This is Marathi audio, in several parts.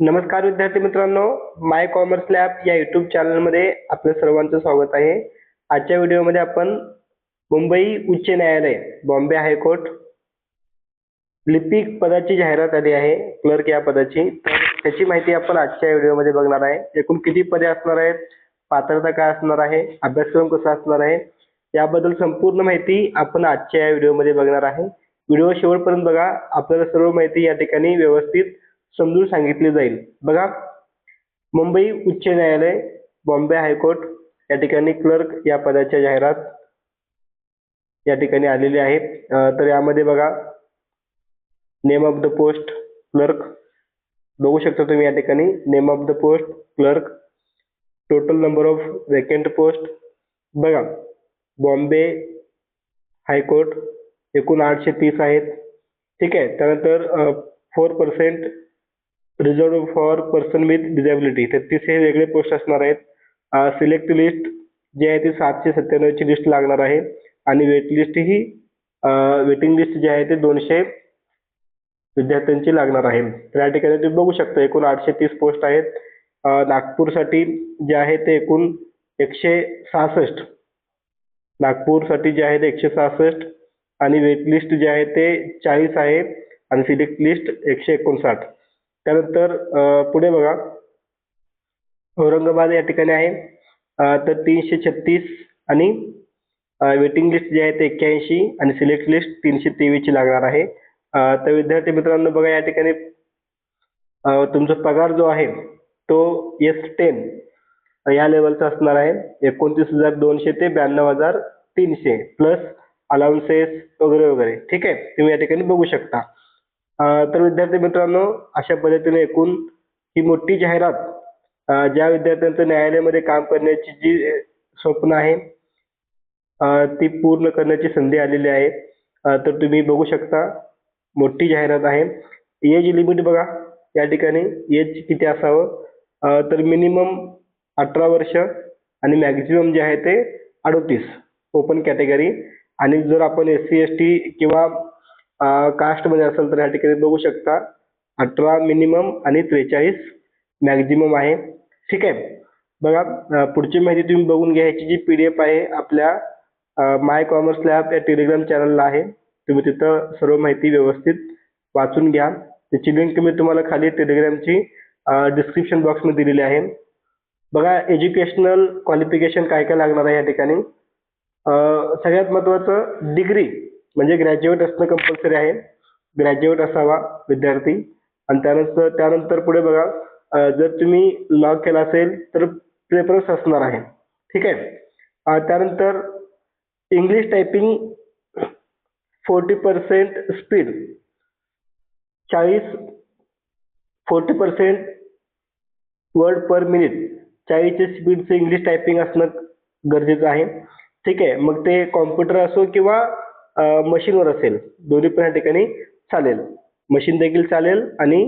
नमस्कार विद्यार्थी मित्रांनो माय कॉमर्स लॅब या युट्यूब चॅनलमध्ये आपल्या सर्वांचं स्वागत आहे. आजच्या व्हिडिओमध्ये आपण मुंबई उच्च न्यायालय बॉम्बे हायकोर्ट लिपिक पदाची जाहिरात आली आहे क्लर्क या पदाची. तर त्याची माहिती आपण आजच्या व्हिडिओमध्ये बघणार आहे. एकूण किती पदे असणार आहेत? पात्रता काय असणार आहे? अभ्यासक्रम कसा असणार आहे? याबद्दल संपूर्ण माहिती आपण आजच्या या व्हिडिओमध्ये बघणार आहे. व्हिडिओ शेवटपर्यंत बघा. आपल्याला सर्व माहिती या ठिकाणी व्यवस्थित समजून सांगितले जाईल. बघा मुंबई उच्च न्यायालय बॉम्बे हायकोर्ट या ठिकाणी क्लर्क या पदाच्या जाहिरात या ठिकाणी आलेली आहे तर यामध्ये बघा name of the post clerk बघू शकता तुम्ही या ठिकाणी name of the post clerk total number of vacant post बघा बॉम्बे हायकोर्ट एकूण आठशे तीस आहेत. ठीक आहे त्यानंतर four percent reserve for person with disability तेहतीस हे वेगळे पोस्ट असणार आहेत. सिलेक्ट लिस्ट जी आहे ती सातशे सत्त्याण्णवची लिस्ट लागणार आहे. आणि वेट लिस्ट ही वेटिंग लिस्ट जी आहे ती दोनशे विद्यार्थ्यांची लागणार आहे. तर या ठिकाणी तुम्ही बघू शकता एकूण आठशे तीस पोस्ट आहेत. नागपूरसाठी जे आहे ते एकूण एकशे सहासष्ट. नागपूरसाठी जे आहे ते एकशे सहासष्ट. आणि वेट लिस्ट जे आहे ते चाळीस आहे. आणि सिलेक्ट लिस्ट एकशे एकोणसाठ. त्यानंतर पुढे बघा. औरंगाबाद या ठिकाणी आहे. तर तीनशे छत्तीस आणि वेटिंग लिस्ट जी आहे ते एक्क्याऐंशी आणि सिलेक्ट लिस्ट तीनशे तेवीसची लागणार आहे. तर विद्यार्थी मित्रांनो बघा या ठिकाणी तुमचा पगार जो आहे तो एस टेन या लेवलचा असणार आहे. एकोणतीस हजार दोनशे ते ब्याण्णव हजार तीनशे प्लस अलाउन्सेस वगैरे वगैरे. ठीक आहे? तुम्ही या ठिकाणी बघू शकता. तर विद्यार्थी मित्रांनो अशा पद्धतीने एकूण ही मोठी जाहिरात ज्या विद्यार्थ्यांचं न्यायालयामध्ये काम करण्याची जी स्वप्न आहे ती पूर्ण करण्याची संधी आलेली आहे. तर तुम्ही बघू शकता मोठी जाहिरात आहे. एज लिमिट बघा या ठिकाणी एज किती असावं? तर मिनिमम अठरा वर्ष आणि मॅक्झिमम जे आहे ते अडोतीस. ओपन कॅटेगरी आणि जर आपण एस सी एस टी किंवा कास्टमध्ये असेल तर ह्या ठिकाणी बघू शकता. अठरा मिनिमम आणि त्रेचाळीस मॅक्झिमम आहे. ठीक आहे. बघा पुढची माहिती तुम्ही बघून घ्या. ह्याची जी पी डी एफ आहे आपल्या माय कॉमर्स लॅब या टेलिग्राम चॅनलला आहे. तुम्ही तिथं सर्व माहिती व्यवस्थित वाचून घ्या. त्याची लिंक मी तुम्हाला खाली टेलिग्रामची डिस्क्रिप्शन बॉक्समध्ये दिलेली आहे. बघा एज्युकेशनल क्वालिफिकेशन काय काय लागणार आहे या ठिकाणी? सगळ्यात महत्त्वाचं डिग्री म्हणजे ग्रॅज्युएट असणं कंपल्सरी आहे. ग्रॅज्युएट असावा विद्यार्थी. आणि त्यानंतर त्यानंतर पुढे बघा जर तुम्ही लॉ केला असेल तर प्रेफरन्स असणार आहे. ठीक आहे? त्यानंतर English typing forty percent speed चाळीस forty percent word per minute चाळीसच्या स्पीडचं इंग्लिश टायपिंग असणं गरजेचं आहे. ठीक आहे? मग ते कॉम्प्युटर असो किंवा मशीनवर असेल. दोन्ही पण या ठिकाणी चालेल. मशीन देखील चालेल आणि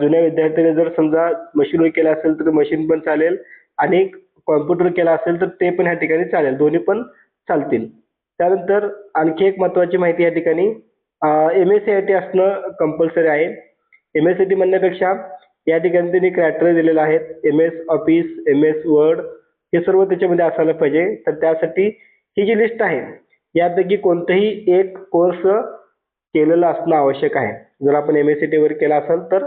जुन्या विद्यार्थ्यांनी जर समजा मशीनवर केलं असेल तर मशीन पण चालेल आणि कॉम्प्युटर केला असेल तर ते पण या ठिकाणी चालेल. दोन्ही पण चालतील. त्यानंतर आणखी एक महत्त्वाची माहिती या ठिकाणी M S C I T असणं कंपल्सरी आहे. एम एस सी टी म्हणण्यापेक्षा या ठिकाणी त्यांनी क्रायटेरिया दिलेला आहे. M S office M S word हे सर्व त्याच्यामध्ये असायला पाहिजे. तर त्यासाठी ही जी लिस्ट आहे यापैकी कोणतंही एक कोर्स केलेलं असणं आवश्यक आहे. जर आपण एम एस सी टीवर केला असेल तर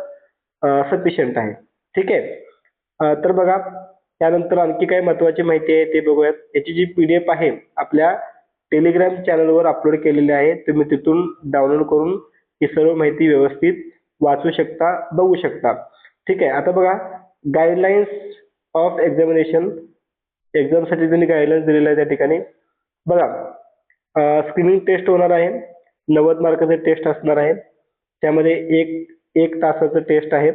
सफिशियंट आहे. ठीक आहे? तर बघा त्यानंतर आणखी काय महत्त्वाची माहिती आहे ते बघूयात. याची जी पी डी एफ आहे आपल्या टेलिग्राम चॅनलवर अपलोड केलेली आहे. तुम्ही तिथून डाउनलोड करून ही सर्व माहिती व्यवस्थित वाचू शकता बघू शकता. ठीक आहे? आता बघा गाईडलाईन्स ऑफ एक्झामिनेशन एक्झामसाठी त्यांनी गाईडलाईन्स दिलेल्या आहे त्या ठिकाणी. बघा स्क्रीनिंग टेस्ट होणार आहे. नव्वद मार्काचं टेस्ट असणार आहे. त्यामध्ये एक एक तासाचं टेस्ट आहे.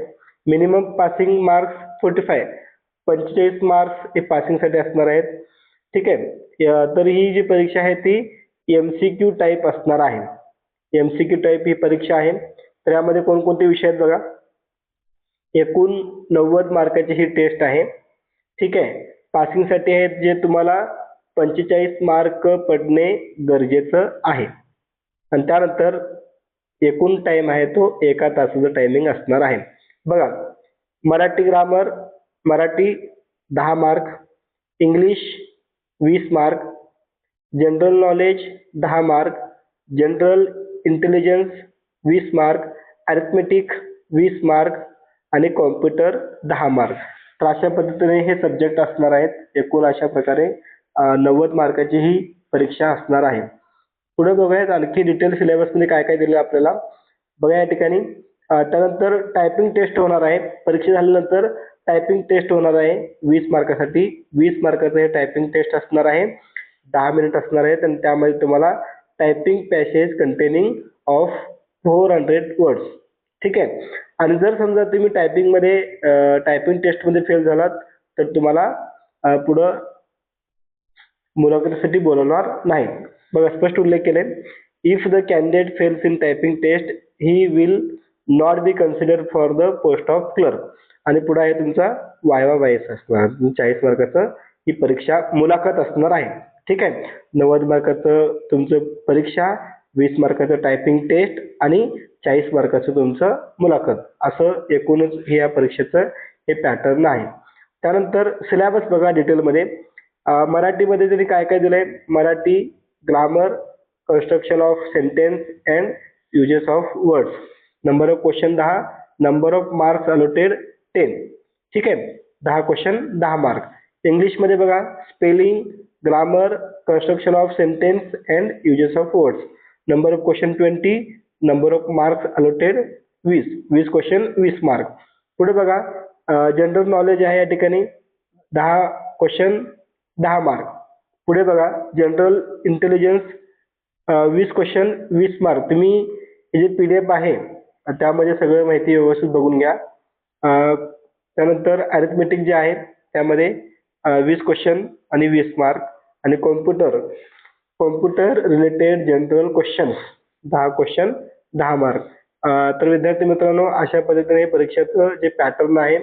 Minimum passing marks forty five पंचेचाळीस मार्क्स हे पासिंगसाठी असणार आहेत. ठीक आहे. तर ही जी परीक्षा आहे ती एम सी क्यू टाईप असणार आहे. एम सी क्यू टाईप ही परीक्षा आहे. तर यामध्ये कोणकोणते विषय आहेत बघा? एकूण नव्वद मार्काची ही टेस्ट आहे. ठीक आहे. पासिंगसाठी आहेत जे तुम्हाला पंचेचाळीस मार्क पडणे गरजेचं आहे. आणि त्यानंतर एकूण टाईम आहे तो एका तासाचं टायमिंग असणार आहे. बघा मराठी ग्रामर मराठी दहा मार्क इंग्लिश वीस मार्क जनरल नॉलेज दहा मार्क जनरल इंटेलिजन्स वीस मार्क अरिथमेटिक वीस मार्क आणि कॉम्प्युटर दहा मार्क तर अशा पद्धतीने हे सब्जेक्ट असणार आहेत. एकूण अशा प्रकारे नव्वद मार्काची ही परीक्षा असणार आहे. पुढे बघूयात आणखी डिटेल सिलेबसमध्ये काय काय दिलं आपल्याला. बघा या ठिकाणी. त्यानंतर टायपिंग टेस्ट होणार आहे. परीक्षा झाल्यानंतर टायपिंग टेस्ट होणार आहे. वीस मार्कासाठी वीस मार्काचं हे टायपिंग टेस्ट असणार आहे. दहा मिनिट असणार आहेत आणि त्यामध्ये तुम्हाला typing passage containing of four hundred words ठीक आहे? आणि जर समजा तुम्ही टायपिंगमध्ये टायपिंग टेस्टमध्ये फेल झालात तर तुम्हाला पुढं मुलाखतीसाठी बोलवणार नाही बघा स्पष्ट उल्लेख केले. If the candidate fails in typing test he will not be consider for the post of clerk आणि पुढे आहे तुमचा वायवा वायस असणार. चाळीस मार्काचं ही परीक्षा मुलाखत असणार आहे. ठीक आहे? नव्वद मार्काचं तुमचं परीक्षा वीस मार्काचं टायपिंग टेस्ट आणि चाळीस मार्काचं तुमचं मुलाखत. असं एकूणच हे या परीक्षेचं हे पॅटर्न आहे. त्यानंतर सिलॅबस बघा डिटेलमध्ये मराठीमध्ये त्यांनी काय काय दिलंय? Marathi grammar construction of sentence and uses of words number of question दहा number of marks allotted ten ठीक आहे? दहा क्वेश्चन दहा मार्क इंग्लिशमध्ये बघा spelling grammar construction of sentence and uses of words number of question twenty number of marks allotted वीस. वीस क्वेश्चन वीस मार्क पुढे बघा जनरल नॉलेज आहे या ठिकाणी. दहा क्वेश्चन दहा मार्क पुढे बघा जनरल इंटेलिजन्स वीस क्वेश्चन वीस मार्क तुम्ही हे जे पी डी एफ आहे त्यामध्ये सगळं माहिती व्यवस्थित बघून घ्या. त्यानंतर अरिथमेटिक जे आहे त्यामध्ये वीस क्वेश्चन आणि वीस मार्क आणि computer computer related general questions दहा क्वेश्चन दहा मार्क तर विद्यार्थी मित्रांनो अशा पद्धतीने परीक्षेचं जे पॅटर्न आहे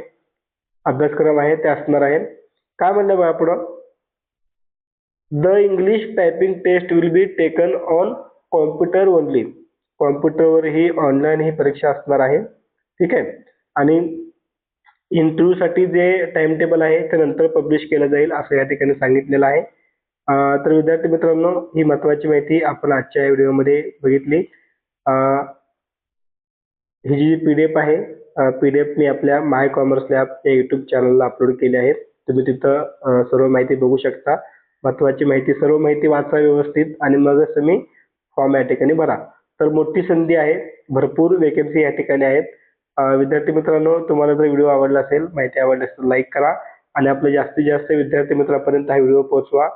अभ्यासक्रम आहे ते असणार आहे. काय म्हणलं बघा पुढं? The English typing test will be taken on computer only कॉम्प्युटरवर ही ऑनलाईन ही परीक्षा असणार आहे. ठीक आहे? आणि इंटरव्ह्यूसाठी जे टाइम टेबल आहे ते नंतर पब्लिश केलं जाईल असं या ठिकाणी सांगितलेलं आहे. तर विद्यार्थी मित्रांनो ही महत्वाची माहिती आपण आजच्या व्हिडिओमध्ये बघितली. ही जी पी डी एफ आहे पी डी एफ मी आपल्या माय कॉमर्स लॅब या यूट्यूब चॅनलला अपलोड केली आहे. तुम्ही तिथं सर्व माहिती बघू शकता. महत्वाची माहिती सर्व माहिती वाचा व्यवस्थित आणि मगच तुम्ही फॉर्म या ठिकाणी भरा. तर मोठी संधी आहे भरपूर वेकेन्सी या ठिकाणी आहेत. विद्यार्थी मित्रांनो तुम्हाला जर व्हिडिओ आवडला असेल माहिती आवडली असेल लाईक करा आणि आपलं जास्तीत जास्त विद्यार्थी मित्रांपर्यंत हा व्हिडिओ पोहोचवा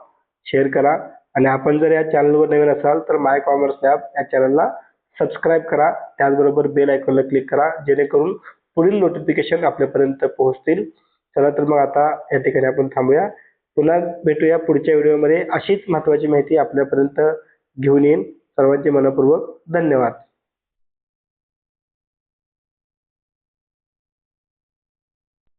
शेअर करा आणि आपण जर या चॅनलवर नवीन असाल तर माय कॉमर्स ॲप या चॅनलला सबस्क्राईब करा. त्याचबरोबर बेल आयकॉनला क्लिक करा जेणेकरून पुढील नोटिफिकेशन आपल्यापर्यंत पोहोचतील. चला तर मग आता या ठिकाणी आपण थांबूया. पुन्हा भेटूया पुढच्या व्हिडिओमध्ये. अशीच महत्त्वाची माहिती आपल्यापर्यंत घेऊन येईन. सर्वांचे मनपूर्वक धन्यवाद.